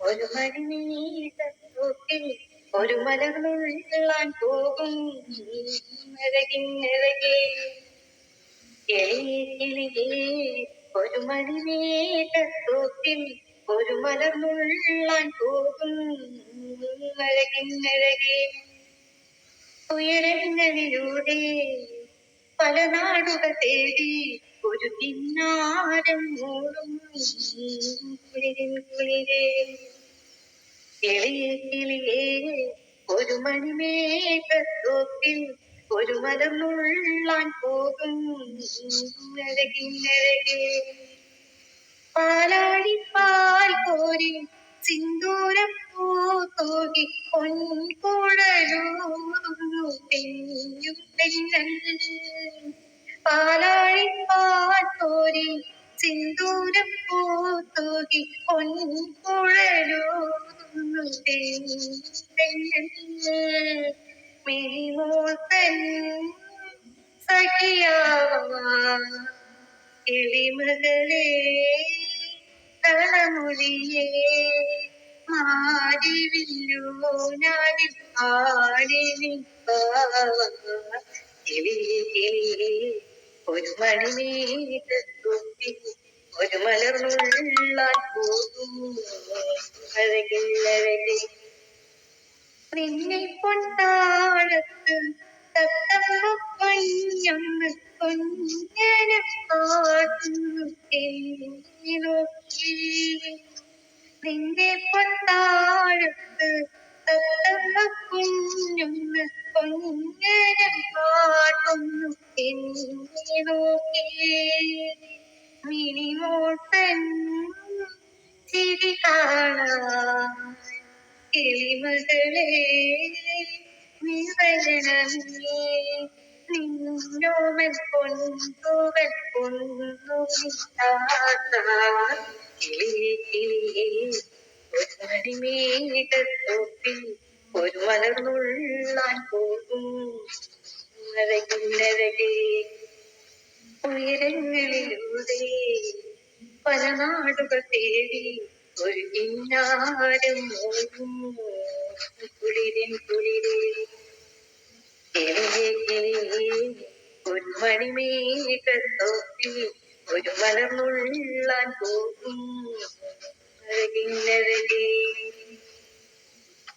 ഒരു മണിനീട്ടൂക്കിൽ ഒരു മലർന്നുള്ളാൻ പോകും അഴകിന്നഴകേ കിളിയേ ഒരു മണിനീട്ടൂക്കിൽ ഒരു മലർന്നുള്ളാൻ പോകും ഉയരങ്ങളിലൂടെ പല നാടുകൾ തേടി ഒരു കിന്നാരം ഓടും കുളിരിൻ കുളിരേ കിളിയേ കിളിയേ ഒരു മണിമേഘത്തോപ്പിൽ ഒരു മലർന്നുള്ളാൻ പോകും അഴകിനഴകേ പാലാടി പാൽ കോരി സിന്ദൂരം പോകി പൊൻകുഴലൂറുന്നു പെയ്യും പെണ്ണൽ പാലാഴി പാത്തോരി സിന്ദൂരം പൂത്തൂകി പൊൻകുഴലൂറുന്നു പെണ്ണൽ മിഴിമോൾ തൻ സഖിയാവാ. കിളിമകളേ കളമൊഴിയേ മാരിവില്ലോ ഞാനിൽ ആടി കിളിയേ ഒരു മണിമേഘത്തൊപ്പി ഒരു മലർന്നുള്ളാൻ പോകും അഴകില്ലഴകി നിന്നെ കൊണ്ടാഴത്ത് തത്തമ്മ കൊഞ്ഞമ്മ കൊഞ്ഞന പാട്ടുന്നു നോക്കി. നിന്റെ കൊണ്ടാഴത്ത് തത്തമ്മ കുഞ്ഞമ്മ ഒരു മലർന്നുള്ളാൻ പോകും. അഴകിന്നഴകേ ഉയരങ്ങളിലൂടെ പല നാടുകൾ തേടി ഒരു കിന്നാരം കുളിരൻ കുളിരേ ഒരു മലർന്നുള്ളാൻ പോകും അഴകിന്നഴകേ